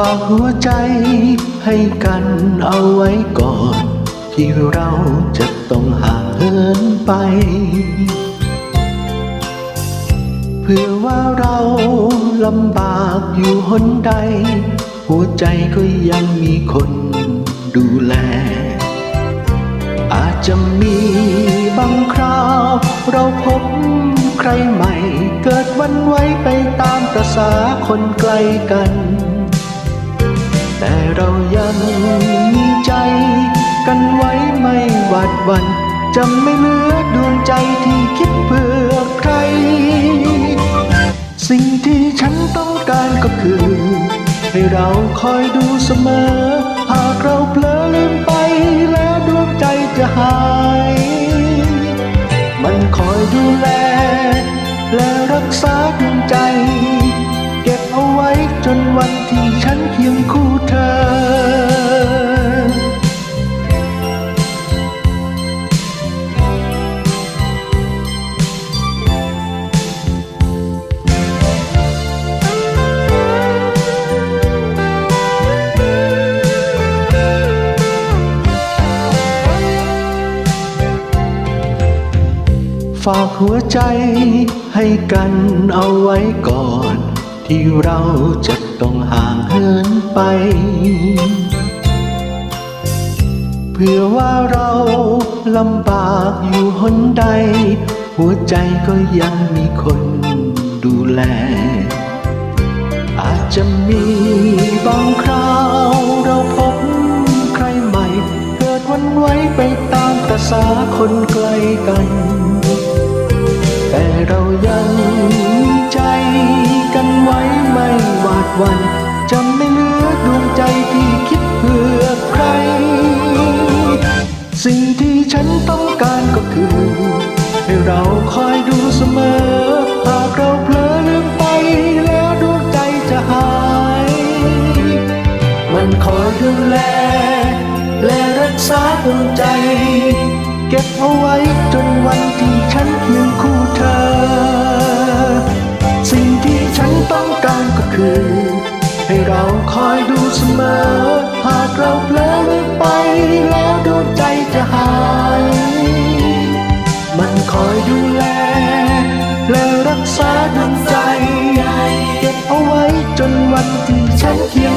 ฝากหัวใจให้กันเอาไว้ก่อน ที่เราจะต้องห่างเหินไป เพื่อว่าเราลำบากอยู่หนใด หัวใจก็ยังมีคนดูแล อาจจะมีบางคราว เราพบใครใหม่ เกิดวันไว้ไปตามประษาคนไกลกัน แต่เรายังมีใจ กันไว้ไม่หวาดวันจะไม่เหลือดวงใจที่คิดเพื่อใคร สิ่งที่ฉันต้องการก็คือ ให้เราคอยดูเสมอ หากเราเผลอลืมไปแล้วดวงใจจะหาย มันคอยดูแล และรักษาดวงใจ เก็บเอาไว้จนวันที่ฉันเคียงคู่ ฝากหัวใจให้กันเอาไว้ก่อน ที่เราจะต้องห่างเหินไป เพื่อว่าเราลำบากอยู่หนใด หัวใจก็ยังมีคนดูแล อาจจะมีบางคราวเราพบใครใหม่ เกิดวันไว้ไปตามประษาคนไกลกัน แต่เรายังมีใจกันไว้ไม่หวาดวันจะไม่เหลือดวงใจที่คิดเพื่อใคร สิ่งที่ฉันต้องการก็คือ ให้เราคอยดูเสมอ หากเราเผลอลืมไปแล้วดวงใจจะหาย มันคอยดูแล และรักษาดวงใจ เก็บเอาไว้จนวันที่ เราคอยดูเสมอ หากเราเผลอลืมไป แล้วดวงใจจะหาย มันคอยดูแล และรักษาดวงใจ เก็บเอาไว้จนวันที่ฉันเคียง